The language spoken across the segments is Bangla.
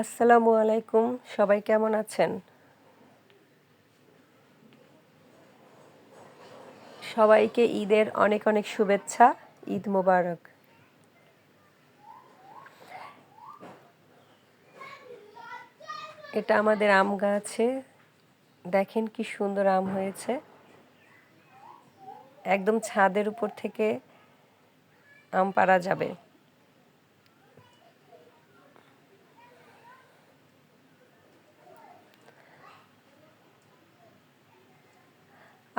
আসসালামু আলাইকুম, সবাই কেমন আছেন? সবাইকে ঈদের অনেক অনেক শুভেচ্ছা, ঈদ মোবারক। এটা আমাদের আম গাছে। দেখেন কি সুন্দর আম হয়েছে। একদম ছাদের উপর থেকে আম পাড়া যাবে।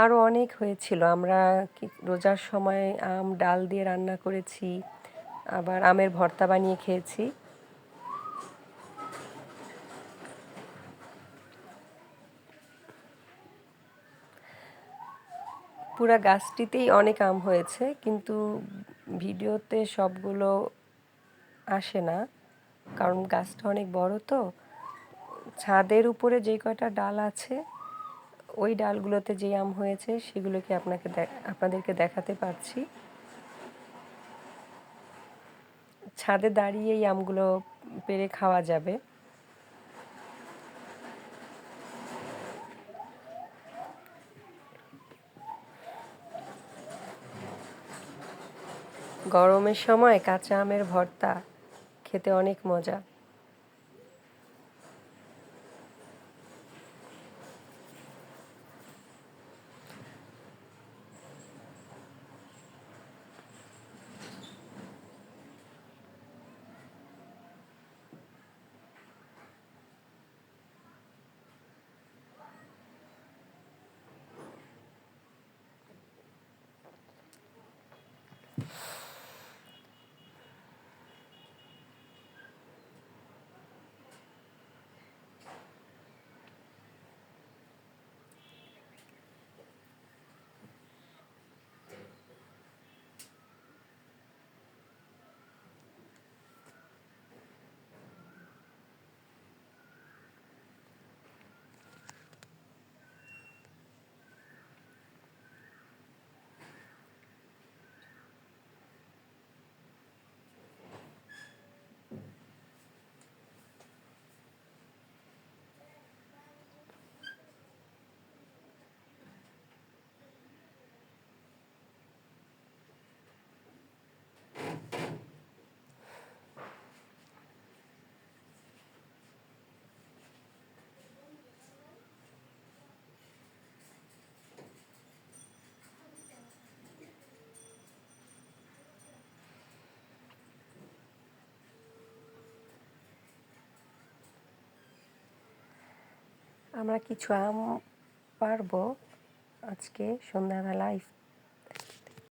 আরও অনেক হয়েছিল। আমরা রোজার সময় আম, ডাল দিয়ে রান্না করেছি, আবার আমের ভর্তা বানিয়ে খেয়েছি। পুরা গাছটিতেই অনেক আম হয়েছে, কিন্তু ভিডিওতে সবগুলো আসে না, কারণ গাছটা অনেক বড় তো। ছাদের উপরে যে কয়টা ডাল আছে ওই ডালগুলোতে যে আম হয়েছে, সেগুলোকে আপনাকে আপনাদেরকে দেখাতে পারছি। ছাদে দাঁড়িয়ে এই আমগুলো পেরে খাওয়া যাবে। গরমের সময় কাঁচা আমের ভর্তা খেতে অনেক মজা। আমরা কিছু আম পারব আজকে সন্ধ্যাবেলা